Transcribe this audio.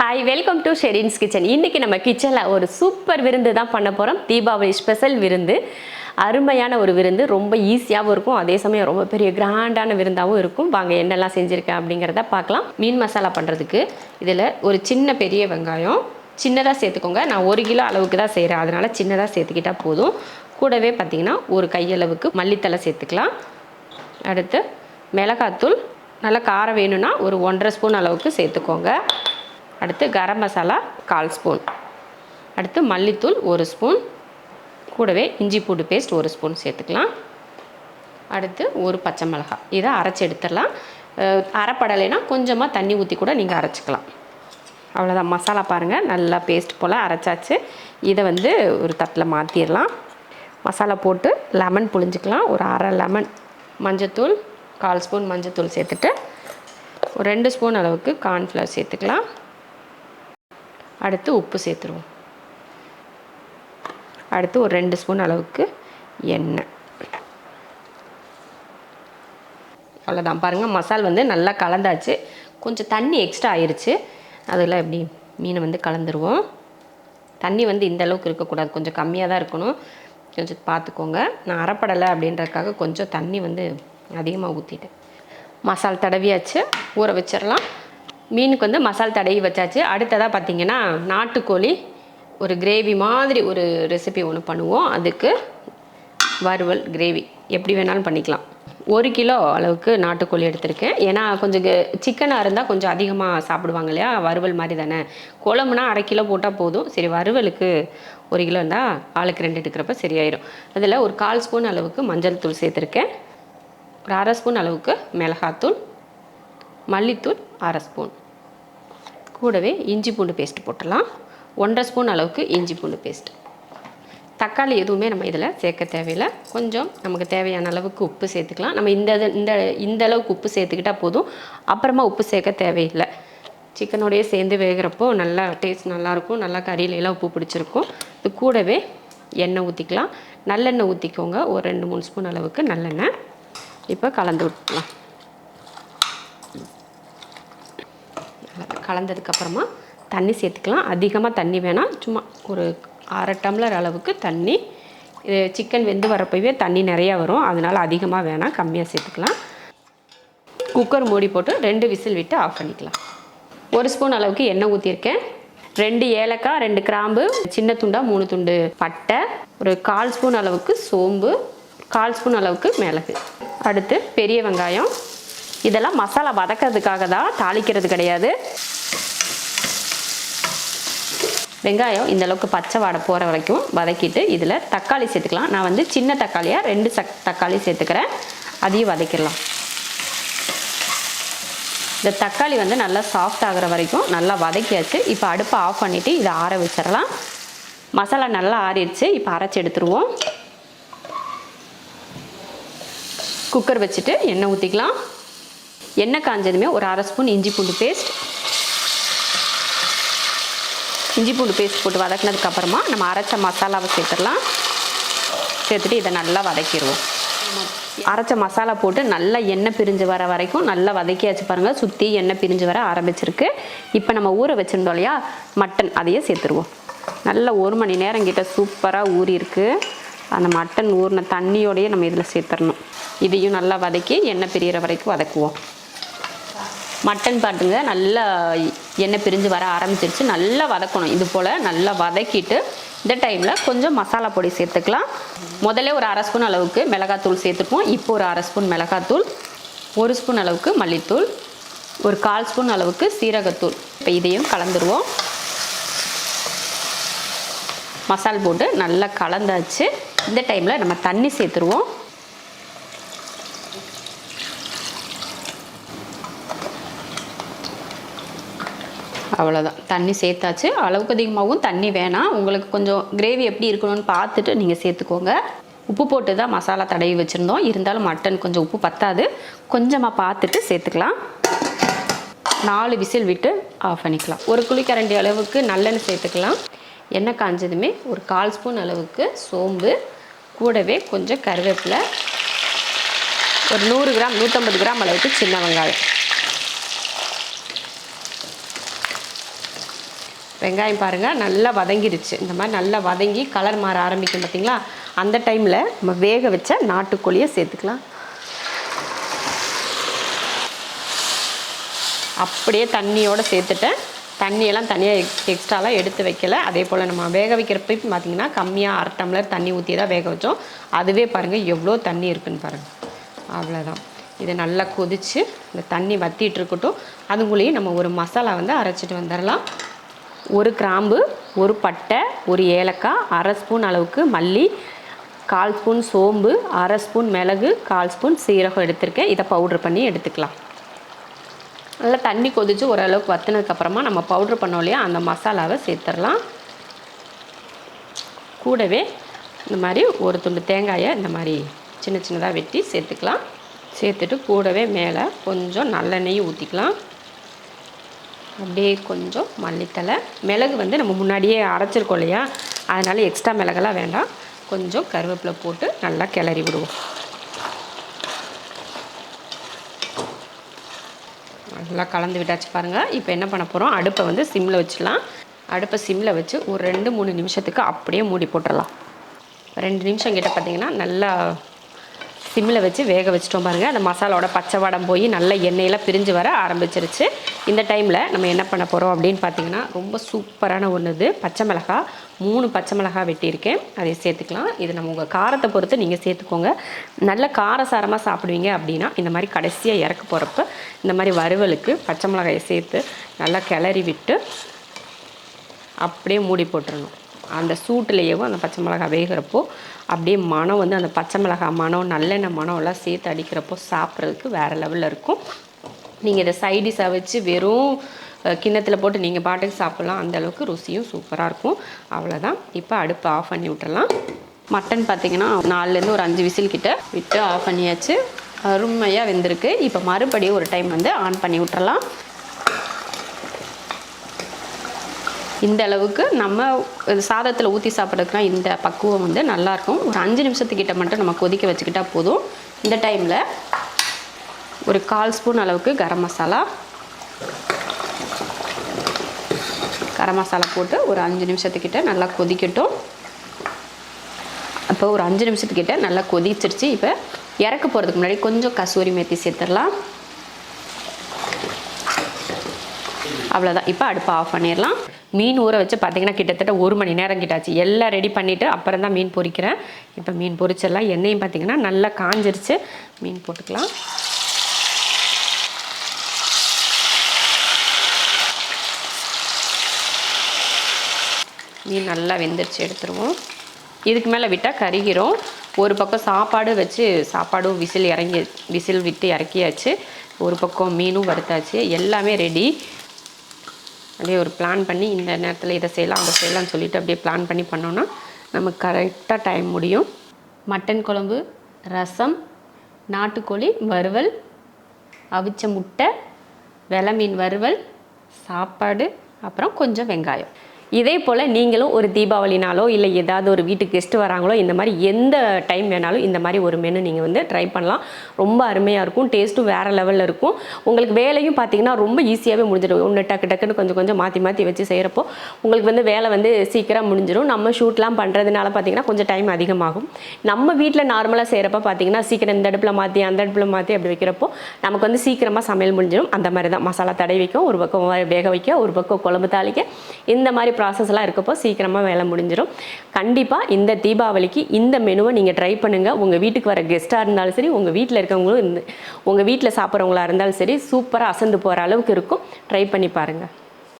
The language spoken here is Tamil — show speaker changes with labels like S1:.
S1: Hi welcome to Sherin's kitchen இன்றைக்கி நம்ம கிச்சனில் ஒரு சூப்பர் விருந்து தான் பண்ண போகிறோம் தீபாவளி ஸ்பெஷல் விருந்து. அருமையான ஒரு விருந்து. ரொம்ப ஈஸியாகவும் இருக்கும். அதே சமயம் ரொம்ப பெரிய கிராண்டான விருந்தாகவும் இருக்கும். வாங்க என்னெல்லாம் செஞ்சுருக்கேன் அப்படிங்கிறத பார்க்கலாம். மீன் மசாலா பண்ணுறதுக்கு இதில் ஒரு சின்ன பெரிய வெங்காயம். சின்னதாக சேர்த்துக்கோங்க. நான் ஒரு கிலோ அளவுக்கு தான் செய்கிறேன் அதனால் சின்னதாக சேர்த்துக்கிட்டால் போதும். கூடவே பார்த்தீங்கன்னா ஒரு கையளவுக்கு மல்லித்தலை சேர்த்துக்கலாம். அடுத்து மிளகாத்தூள். நல்லா காரம் வேணும்னா ஒரு ஒன்றரை ஸ்பூன் அளவுக்கு சேர்த்துக்கோங்க. அடுத்து கரம் மசாலா கால் ஸ்பூன். அடுத்து மல்லித்தூள் ஒரு ஸ்பூன். கூடவே இஞ்சி பூண்டு பேஸ்ட் ஒரு ஸ்பூன் சேர்த்துக்கலாம். அடுத்து ஒரு பச்சை மிளகாய். இதை அரைச்சி எடுத்துடலாம். அரைப்படலைனா அரைப்படலைன்னா கொஞ்சமாக தண்ணி ஊற்றி கூட நீங்கள் அரைச்சிக்கலாம். அவ்வளோதான் மசாலா பாருங்கள் நல்லா பேஸ்ட் போல் அரைச்சாச்சு. இதை வந்து ஒரு தட்டில் மாற்றிடலாம் மசாலா போட்டு லெமன் புழிஞ்சிக்கலாம். ஒரு அரை லெமன் மஞ்சத்தூள் கால் ஸ்பூன் மஞ்சத்தூள் சேர்த்துட்டு ஒரு ரெண்டு ஸ்பூன் அளவுக்கு கார்ன்ஃப்ளவர் சேர்த்துக்கலாம். அடுத்து உப்பு சேர்த்துருவோம். அடுத்து ஒரு ரெண்டு ஸ்பூன் அளவுக்கு எண்ணெய். அவ்வளோதான் பாருங்கள் மசால் வந்து நல்லா கலந்தாச்சு. கொஞ்சம் தண்ணி எக்ஸ்ட்ரா ஆயிடுச்சு அதில் எப்படி மீனை வந்து கலந்துருவோம். தண்ணி வந்து இந்த அளவுக்கு இருக்கக்கூடாது. கொஞ்சம் கம்மியாக தான் இருக்கணும். கொஞ்சம் பார்த்துக்கோங்க நான் அறப்படலை அப்படின்றதுக்காக கொஞ்சம் தண்ணி வந்து அதிகமாக ஊற்றிட்டேன் மசால் தடவியாச்சு. ஊற வச்சிடலாம். மீனுக்கு வந்து மசால் தடவி வச்சாச்சு. அடுத்ததாக பார்த்தீங்கன்னா நாட்டுக்கோழி. ஒரு கிரேவி மாதிரி ஒரு ரெசிபி ஒன்று பண்ணுவோம். அதுக்கு வறுவல் கிரேவி எப்படி வேணாலும் பண்ணிக்கலாம். ஒரு கிலோ அளவுக்கு நாட்டுக்கோழி எடுத்திருக்கேன். ஏன்னா கொஞ்சம் சிக்கனாக இருந்தால் கொஞ்சம் அதிகமாக சாப்பிடுவாங்க இல்லையா? வறுவல் மாதிரி தானே. குழம்புனா அரை கிலோ போட்டால் போதும். சரி வறுவலுக்கு ஒரு கிலோ இருந்தால் ஆளுக்கு ரெண்டு எடுக்கிறப்ப சரியாயிடும் அதில் ஒரு கால் ஸ்பூன் அளவுக்கு மஞ்சள் தூள் சேர்த்துருக்கேன். ஒரு அரை ஸ்பூன் அளவுக்கு மிளகாத்தூள். மல்லித்தூள் அரை ஸ்பூன். கூடவே இஞ்சி பூண்டு பேஸ்ட் போட்டுடலாம். ஒன்றரை ஸ்பூன் அளவுக்கு இஞ்சி பூண்டு பேஸ்ட் தக்காளி எதுவுமே நம்ம இதில் சேர்க்க தேவையில்லை. கொஞ்சம் நமக்கு தேவையான அளவுக்கு உப்பு சேர்த்துக்கலாம். நம்ம இந்த இது- இந்த இந்த அளவுக்கு உப்பு சேர்த்துக்கிட்டால் போதும். அப்புறமா உப்பு சேர்க்க தேவையில்லை. சிக்கனோடையே சேர்ந்து வேகிறப்போ நல்லா டேஸ்ட் நல்லாயிருக்கும் நல்லா கறியில எல்லாம் உப்பு பிடிச்சிருக்கும். இது கூடவே எண்ணெய் ஊற்றிக்கலாம் நல்லெண்ணெய் ஊற்றிக்கோங்க ஒரு ரெண்டு மூணு ஸ்பூன் அளவுக்கு நல்லெண்ணெய். இப்போ கலந்து விட்டுக்கலாம் கலந்ததுக்கப்புறமா தண்ணி சேர்த்துக்கலாம். அதிகமாக தண்ணி வேணாம். சும்மா ஒரு அரை டம்ளர் அளவுக்கு தண்ணி. சிக்கன் வெந்து வரப்போவே தண்ணி நிறையா வரும். அதனால் அதிகமாக வேணாம். கம்மியாக சேர்த்துக்கலாம். குக்கர் மூடி போட்டு ரெண்டு விசில் விட்டு ஆஃப் பண்ணிக்கலாம். ஒரு ஸ்பூன் அளவுக்கு எண்ணெய் ஊற்றிருக்கேன் ரெண்டு ஏலக்காய் ரெண்டு கிராம்பு சின்ன துண்டா மூணு துண்டு பட்டை ஒரு கால் ஸ்பூன் அளவுக்கு சோம்பு கால் ஸ்பூன் அளவுக்கு மிளகு. அடுத்து பெரிய வெங்காயம். இதெல்லாம் மசாலா வதக்கிறதுக்காக தான் தாளிக்கிறது கிடையாது. வெங்காயம் இந்த அளவுக்கு பச்சை வாடை போகிற வரைக்கும் வதக்கிட்டு இதில் தக்காளி சேர்த்துக்கலாம். நான் வந்து சின்ன தக்காளியாக ரெண்டு சக் தக்காளி சேர்த்துக்கிறேன். அதையும் வதக்கிடலாம். இந்த தக்காளி வந்து நல்லா சாஃப்ட் ஆகிற வரைக்கும் நல்லா வதக்கியாச்சு. இப்போ அடுப்பை ஆஃப் பண்ணிவிட்டு இதை ஆற வச்சிடலாம். மசாலா நல்லா ஆறிடுச்சு. இப்போ அரைச்சி எடுத்துருவோம். குக்கர் வச்சுட்டு எண்ணெய் ஊற்றிக்கலாம் எண்ணெய் காஞ்சதுமே ஒரு அரை ஸ்பூன் இஞ்சி பூண்டு பேஸ்ட் இஞ்சி பூண்டு பேஸ்ட் போட்டு வதக்கினதுக்கப்புறமா நம்ம அரைச்ச மசாலாவை சேர்த்துடலாம். சேர்த்துட்டு இதை நல்லா வதக்கிடுவோம். அரைச்ச மசாலா போட்டு நல்லா எண்ணெய் பிரிஞ்சு வர வரைக்கும் நல்லா வதக்கியாச்சு பாருங்கள் சுற்றி எண்ணெய் பிரிஞ்சு வர ஆரம்பிச்சிருக்கு. இப்போ நம்ம ஊற வச்சுருந்தோம் இல்லையா? மட்டன் அதையே சேர்த்துருவோம். நல்லா ஒரு மணி நேரம் கிட்ட சூப்பராக ஊறியிருக்கு. அந்த மட்டன் ஊறின தண்ணியோடையே நம்ம இதில் சேர்த்துடணும். இதையும் நல்லா வதக்கி எண்ணெய் பிரியிற வரைக்கும் வதக்குவோம். மட்டன் பாட்டுங்க நல்லா எண்ணெய் பிரிஞ்சு வர ஆரம்பிச்சிருச்சு. நல்லா வதக்கணும். இது போல் நல்லா வதக்கிட்டு இந்த டைமில் கொஞ்சம் மசாலா பொடி சேர்த்துக்கலாம். முதல்ல ஒரு அரை ஸ்பூன் அளவுக்கு மிளகாத்தூள் சேர்த்துப்போம். இப்போ ஒரு அரை ஸ்பூன் மிளகாத்தூள் ஒரு ஸ்பூன் அளவுக்கு மல்லித்தூள் ஒரு கால் ஸ்பூன் அளவுக்கு சீரகத்தூள். இப்போ இதையும் கலந்துருவோம். மசால் போட்டு நல்லா கலந்தாச்சு. இந்த டைமில் நம்ம தண்ணி சேர்த்துருவோம். அவ்வளோதான் தண்ணி சேர்த்தாச்சு. அளவுக்கு அதிகமாகவும் தண்ணி வேணாம். உங்களுக்கு கொஞ்சம் கிரேவி எப்படி இருக்கணும்னு பார்த்துட்டு நீங்கள் சேர்த்துக்கோங்க. உப்பு போட்டு தான் மசாலா தடவி வச்சுருந்தோம். இருந்தாலும் மட்டன் கொஞ்சம் உப்பு பத்தாது. கொஞ்சமாக பார்த்துட்டு சேர்த்துக்கலாம். நாலு விசில் விட்டு ஆஃப் பண்ணிக்கலாம். ஒரு குழிக்கரண்டி அளவுக்கு நல்லெண்ணெய் சேர்த்துக்கலாம். எண்ணெய் காஞ்சதுமே ஒரு கால் ஸ்பூன் அளவுக்கு சோம்பு. கூடவே கொஞ்சம் கருவேப்பிலை. ஒரு நூறு கிராம் நூற்றம்பது கிராம் அளவுக்கு சின்ன வெங்காயம். வெங்காயம் பாருங்கள் நல்லா வதங்கிடுச்சு. இந்த மாதிரி நல்லா வதங்கி கலர் மாற ஆரம்பிக்கும் பார்த்தீங்களா அந்த டைமில் நம்ம வேக வச்ச நாட்டுக்கோழியை சேர்த்துக்கலாம். அப்படியே தண்ணியோடு சேர்த்துட்டேன். தண்ணியெல்லாம் தனியாக எக் எக்ஸ்ட்ராலாம் எடுத்து வைக்கல. அதே போல் நம்ம வேக வைக்கிறப்ப பார்த்திங்கன்னா கம்மியாக அரை டம்ளர் தண்ணி ஊற்றி தான் வேக வச்சோம். அதுவே பாருங்கள் எவ்வளோ தண்ணி இருக்குன்னு பாருங்கள் அவ்வளோதான் இதை நல்லா கொதித்து இந்த தண்ணி வத்திட்டு இருக்கட்டும். அதுக்குள்ளேயே நம்ம ஒரு மசாலா வந்து அரைச்சிட்டு வந்துடலாம். ஒரு கிராம்பு ஒரு பட்டை ஒரு ஏலக்காய் அரை ஸ்பூன் அளவுக்கு மல்லி கால் ஸ்பூன் சோம்பு அரை ஸ்பூன் மிளகு கால் ஸ்பூன் சீரகம் எடுத்திருக்கேன். இதை பவுட்ரு பண்ணி எடுத்துக்கலாம். நல்லா தண்ணி கொதித்து ஓரளவுக்கு வத்தினதுக்கப்புறமா நம்ம பவுட்ரு பண்ணோம் இல்லையா அந்த மசாலாவை சேர்த்துடலாம். கூடவே இந்த மாதிரி ஒரு துண்டு தேங்காயை இந்த மாதிரி சின்ன சின்னதாக வெட்டி சேர்த்துக்கலாம். சேர்த்துட்டு கூடவே மேலே கொஞ்சம் நல்லெண்ணெய் ஊற்றிக்கலாம் அப்படியே கொஞ்சம் மல்லித்தலை மிளகு வந்து நம்ம முன்னாடியே அரைச்சிருக்கோம் இல்லையா? அதனால் எக்ஸ்ட்ரா மிளகெல்லாம் வேண்டாம். கொஞ்சம் கருவேப்பிலை போட்டு நல்லா கிளறி விடுவோம். நல்லா கலந்து விட்டாச்சு பாருங்கள் இப்போ என்ன பண்ண போகிறோம் அடுப்பை வந்து சிம்மில் வச்சிடலாம். அடுப்பை சிம்மில் வச்சு ஒரு ரெண்டு மூணு நிமிஷத்துக்கு அப்படியே மூடி போட்டுடலாம். ரெண்டு நிமிஷம் கிட்ட பார்த்தீங்கன்னா நல்லா சிம்மில் வச்சு வேக வச்சிட்டோம் பாருங்கள் அந்த மசாலாவோட பச்சை வடம் போய் நல்ல எண்ணெயெல்லாம் பிரிஞ்சு வர ஆரம்பிச்சிருச்சு. இந்த டைமில் நம்ம என்ன பண்ண போகிறோம் அப்படின்னு பார்த்தீங்கன்னா ரொம்ப சூப்பரான ஒன்று இது. பச்சை மிளகா மூணு பச்சை மிளகா வெட்டியிருக்கேன். அதை சேர்த்துக்கலாம். இது நம்ம உங்கள் காரத்தை பொறுத்து நீங்கள் சேர்த்துக்கோங்க. நல்ல காரசாரமாக சாப்பிடுவீங்க அப்படின்னா இந்த மாதிரி கடைசியாக இறக்க போகிறப்ப இந்த மாதிரி வறுவலுக்கு பச்சை மிளகாயை சேர்த்து நல்லா கிளறி விட்டு அப்படியே மூடி போட்டுறணும். அந்த சூட்டுலேயேவும் அந்த பச்சை மிளகா வேகிறப்போ அப்படியே மனம் வந்து அந்த பச்சை மிளகாய் மனம் நல்லெண்ணெய் மனம் எல்லாம் சேர்த்து அடிக்கிறப்போ சாப்பிட்றதுக்கு வேறு லெவலில் இருக்கும். நீங்கள் இதை சைடிஷாக வச்சு வெறும் கிண்ணத்தில் போட்டு நீங்கள் பாட்டுக்கு சாப்பிட்லாம். அந்த அளவுக்கு ருசியும் சூப்பராக இருக்கும். அவ்வளோதான் இப்போ அடுப்பை ஆஃப் பண்ணி விட்டுறலாம். மட்டன் பார்த்தீங்கன்னா நாலுலேருந்து ஒரு அஞ்சு விசில் கிட்ட விட்டு ஆஃப் பண்ணியாச்சு. அருமையாக வெந்திருக்கு. இப்போ மறுபடியும் ஒரு டைம் வந்து ஆன் பண்ணி விட்டுறலாம். இந்த அளவுக்கு நம்ம சாதத்தில் ஊற்றி சாப்பிட்றதுக்குனா இந்த பக்குவம் வந்து நல்லாயிருக்கும் ஒரு அஞ்சு நிமிஷத்துக்கிட்ட மட்டும் நம்ம கொதிக்க வச்சுக்கிட்டால் போதும். இந்த டைமில் ஒரு கால் ஸ்பூன் அளவுக்கு கரம் மசாலா. கரம் மசாலா போட்டு ஒரு அஞ்சு நிமிஷத்துக்கிட்ட நல்லா கொதிக்கட்டும். அப்போ ஒரு அஞ்சு நிமிஷத்துக்கிட்ட நல்லா கொதிச்சிருச்சு. இப்போ இறக்க போகிறதுக்கு முன்னாடி கொஞ்சம் கசூரி மேத்தி சேர்த்துடலாம். அவ்வளோதான் இப்போ அடுப்பை ஆஃப் பண்ணிடலாம். மீன் ஊற வச்சு பார்த்தீங்கன்னா கிட்டத்தட்ட ஒரு மணி நேரம் கிட்டாச்சு. எல்லாம் ரெடி பண்ணிவிட்டு அப்புறம் தான் மீன் பொரிக்கிறேன் இப்போ மீன் பொரிச்சிடலாம் எண்ணெயும் பார்த்தீங்கன்னா நல்லா காஞ்சிருச்சு. மீன் போட்டுக்கலாம். மீன் நல்லா வெந்துருச்சு எடுத்துருவோம். இதுக்கு மேலே விட்டால் கருகிரும். ஒரு பக்கம் சாப்பாடு வச்சு சாப்பாடும் விசில் இறங்கி விசில் விட்டு இறக்கியாச்சு. ஒரு பக்கம் மீனும் வறுத்தாச்சு. எல்லாமே ரெடி அப்படியே ஒரு பிளான் பண்ணி இந்த நேரத்தில் இதை செய்யலாம் அதை செய்யலாம்னு சொல்லிட்டு அப்படியே பிளான் பண்ணி பண்ணோன்னா நமக்கு கரெக்டாக டைம் முடியும். மட்டன் குழம்பு ரசம் நாட்டுக்கோழி வறுவல் அவிச்ச முட்டை வெலை மீன் வறுவல் சாப்பாடு அப்புறம் கொஞ்சம் வெங்காயம். இதே போல் நீங்களும் ஒரு தீபாவளினாலோ இல்லை ஏதாவது ஒரு வீட்டுக்கு கெஸ்ட் வராங்களோ இந்த மாதிரி எந்த டைம் வேணாலும் இந்த மாதிரி ஒரு மெனு நீங்கள் வந்து ட்ரை பண்ணலாம். ரொம்ப அருமையாக இருக்கும். டேஸ்ட்டும் வேறு லெவலில் இருக்கும். உங்களுக்கு வேலையும் பார்த்தீங்கன்னா ரொம்ப ஈஸியாகவே முடிஞ்சிடும். ஒன்று டக்கு டக்குன்னு கொஞ்சம் கொஞ்சம் மாற்றி மாற்றி வச்சு செய்கிறப்போ உங்களுக்கு வந்து வேலை வந்து சீக்கிரம் முடிஞ்சிடும் நம்ம ஷூட்லாம் பண்ணுறதுனால பார்த்தீங்கன்னா கொஞ்சம் டைம் அதிகமாகும். நம்ம வீட்டில் நார்மலாக செய்கிறப்ப பார்த்தீங்கன்னா சீக்கிரம் இந்த அடுப்பில் மாற்றி அந்த அடுப்பில் மாற்றி அப்படி வைக்கிறப்போ நமக்கு வந்து சீக்கிரமாக சமையல் முடிஞ்சிடும் அந்த மாதிரி தான். மசாலா தடை வைக்கும் ஒரு பக்கம் வேக வைக்க ஒரு பக்கம் குழம்பு தாளிக்க இந்த மாதிரி ப்ராசஸ்லாம் இருக்கப்போ சீக்கிரமாக வேலை முடிஞ்சிடும் கண்டிப்பாக இந்த தீபாவளிக்கு இந்த மெனுவை நீங்கள் ட்ரை பண்ணுங்கள் உங்கள் வீட்டுக்கு வர கெஸ்ட்டாக இருந்தாலும் சரி உங்கள் வீட்டில் இருக்கவங்களும் இந்த உங்கள் வீட்டில் சாப்பிட்றவங்களா இருந்தாலும் சரி சூப்பராக அசந்து போகிற அளவுக்கு இருக்கும். ட்ரை பண்ணி பாருங்கள்